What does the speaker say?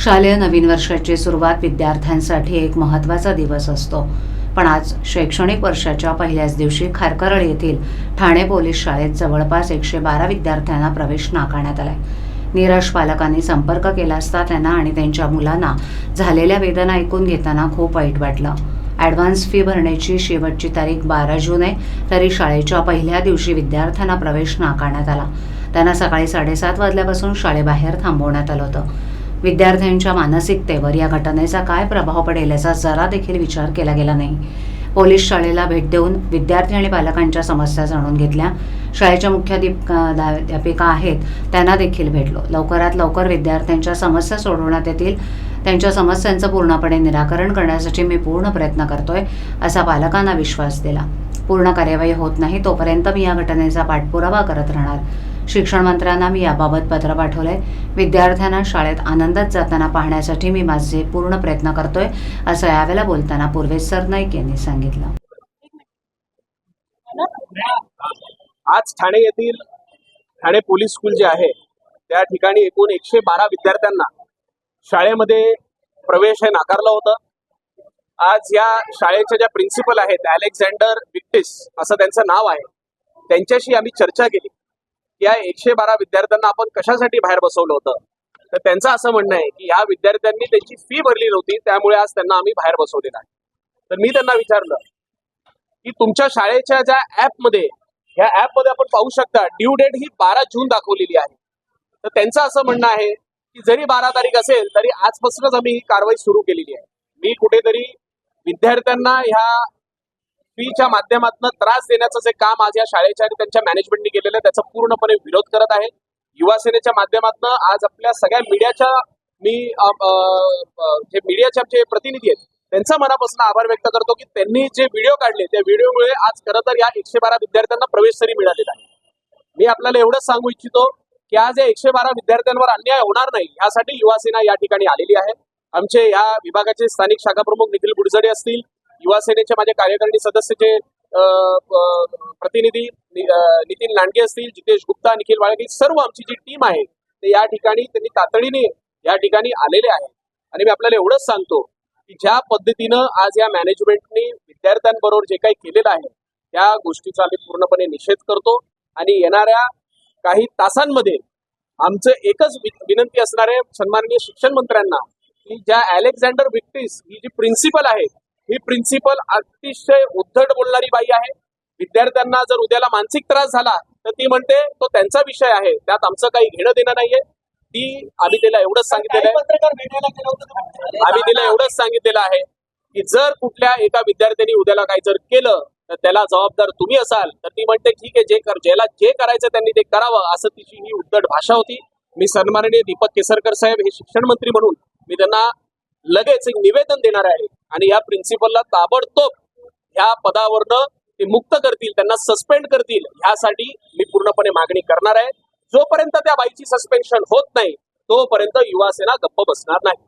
शालेय नवीन वर्षाची सुरुवात विद्यार्थ्यांसाठी एक महत्त्वाचा दिवस असतो. पण आज शैक्षणिक वर्षाच्या पहिल्याच दिवशी खारकरळ येथील ठाणे पोलीस शाळेत जवळपास एकशे बारा विद्यार्थ्यांना प्रवेश नाकारण्यात आलाय. निराश पालकांनी संपर्क केला असता त्यांना आणि त्यांच्या मुलांना झालेल्या वेदना ऐकून घेताना खूप वाईट वाटलं. ॲडव्हान्स फी भरण्याची शेवटची तारीख बारा जून आहे तरी शाळेच्या पहिल्या दिवशी विद्यार्थ्यांना प्रवेश नाकारण्यात आला. त्यांना सकाळी साडेसात वाजल्यापासून शाळेबाहेर थांबवण्यात आलं होतं. विद्यार्थ्यांच्या मानसिकतेवर या घटनेचा काय प्रभाव पडेल याचा जरा देखील विचार केला गेला नाही. पोलीस शाळेला भेट देऊन विद्यार्थी आणि पालकांच्या समस्या जाणून घेतल्या. शाळेच्या मुख्याध्यापिका आहेत त्यांना देखील भेटलो. लवकरात लवकर विद्यार्थ्यांच्या समस्या सोडवण्यात येतील. त्यांच्या समस्यांचं पूर्णपणे निराकरण करण्यासाठी मी पूर्ण प्रयत्न करतोय असा पालकांना विश्वास दिला. पूर्ण कार्यवाही होत नाही तोपर्यंत मी या घटनेचा पाठपुरावा करत राहणार. शिक्षण मंत्र्यांना मी याबाबत पत्र पाठवलंय. विद्यार्थ्यांना शाळेत आनंदात जाताना पाहण्यासाठी मी माझे पूर्ण प्रयत्न करतोय असं यावेळेला बोलताना पूर्वेश सरनाईक यांनी सांगितलं. आज ठाणे येथील ठाणे पोलीस स्कूल जे आहे त्या ठिकाणी एकूण एकशे बारा विद्यार्थ्यांना शाळेमध्ये प्रवेश हे नाकारलं होता. आज या शाळेच्या ज्या प्रिन्सिपल आहेत अलेक्झांडर विक्टिस असं त्यांचं नाव आहे त्यांच्याशी आम्ही चर्चा केली. या एकशे बारा विद्यार्थ्यांना आपण कशासाठी बाहेर बसवलं होतं? तर त्यांचं असं म्हणणं आहे की या विद्यार्थ्यांनी त्यांची फी भरली नव्हती त्यामुळे आज त्यांना आम्ही बाहेर बसवलेलं आहे. तर मी त्यांना विचारलं की तुमच्या शाळेच्या ज्या ऍपमध्ये ह्या ऍपमध्ये आपण पाहू शकता ड्यू डेट ही बारा जून दाखवलेली आहे. तर त्यांचं असं म्हणणं आहे की जरी बारा तारीख असेल तरी आजपासूनच आम्ही ही कारवाई सुरू केलेली आहे. मी कुठेतरी विद्यार्थ्यांना ह्या फीच्या माध्यमातून त्रास देण्याचं जे काम आज या शाळेच्या आणि त्यांच्या मॅनेजमेंटने केलेलं आहे त्याचा पूर्णपणे विरोध करत आहे. युवा सेनेच्या माध्यमातून आज आपल्या सगळ्या मीडियाच्या मी अ, जे मीडियाचे आमचे प्रतिनिधी आहेत त्यांचा मनापासून आभार व्यक्त करतो की त्यांनी जे व्हिडिओ काढले त्या व्हिडिओमुळे आज खरं तर या एकशे बारा विद्यार्थ्यांना प्रवेश तरी मिळालेला आहे. मी आपल्याला एवढंच सांगू इच्छितो की आज या एकशे बारा विद्यार्थ्यांवर अन्याय होणार नाही यासाठी युवासेना या ठिकाणी आलेली आहे. आमचे या विभागाचे स्थानिक शाखा प्रमुख निखिल बुडजडे असतील युवा सेनेचे माझे कार्यकारिणी सदस्यचे प्रतिनिधी नि- नितीन लांडगे असतील जितेश गुप्ता निखिल वाळके सर्व आमची जी टीम आहे ते या ठिकाणी त्यांनी तातडीने या ठिकाणी आलेले आहेत. आणि मी आपल्याला एवढंच सांगतो की ज्या पद्धतीनं आज या मॅनेजमेंटने विद्यार्थ्यांबरोबर जे काही केलेलं आहे त्या गोष्टीचा आम्ही पूर्णपणे निषेध करतो. आणि येणाऱ्या काही तासांमध्ये आमचं एकच विनंती असणार आहे सन्माननीय शिक्षण मंत्र्यांना की ज्या अलेक्झांडर विक्टिस ही जी प्रिन्सिपल आहे ही प्रिन्सिपल अतिशय उद्धट बोलणारी बाई आहे. विद्यार्थ्यांना जर उद्याला मानसिक त्रास झाला तर ती म्हणते तो त्यांचा विषय आहे. त्यात आमचं काही घेणं देणं नाहीये. ती आम्ही तिला एवढंच सांगितलेलं आहे. आम्ही तिला एवढंच सांगितलेलं आहे की जर कुठल्या एका विद्यार्थ्यांनी उद्याला काही जर केलं तर त्याला जबाबदार तुम्ही असाल. तर ती म्हणते ठीक आहे जे कर ज्याला जे करायचं त्यांनी ते करावं. असं तिची ही उद्धट भाषा होती. मी सन्माननीय दीपक केसरकर साहेब हे शिक्षण मंत्री म्हणून मी त्यांना लगेच एक निवेदन देणार आहे. आणि या प्रिन्सिपलला ताबडतोब ह्या पदावरनं ते मुक्त करतील त्यांना सस्पेंड करतील ह्यासाठी मी पूर्णपणे मागणी करणार आहे. जोपर्यंत त्या बाईची सस्पेन्शन होत नाही तोपर्यंत युवासेना गप्प बसणार नाही.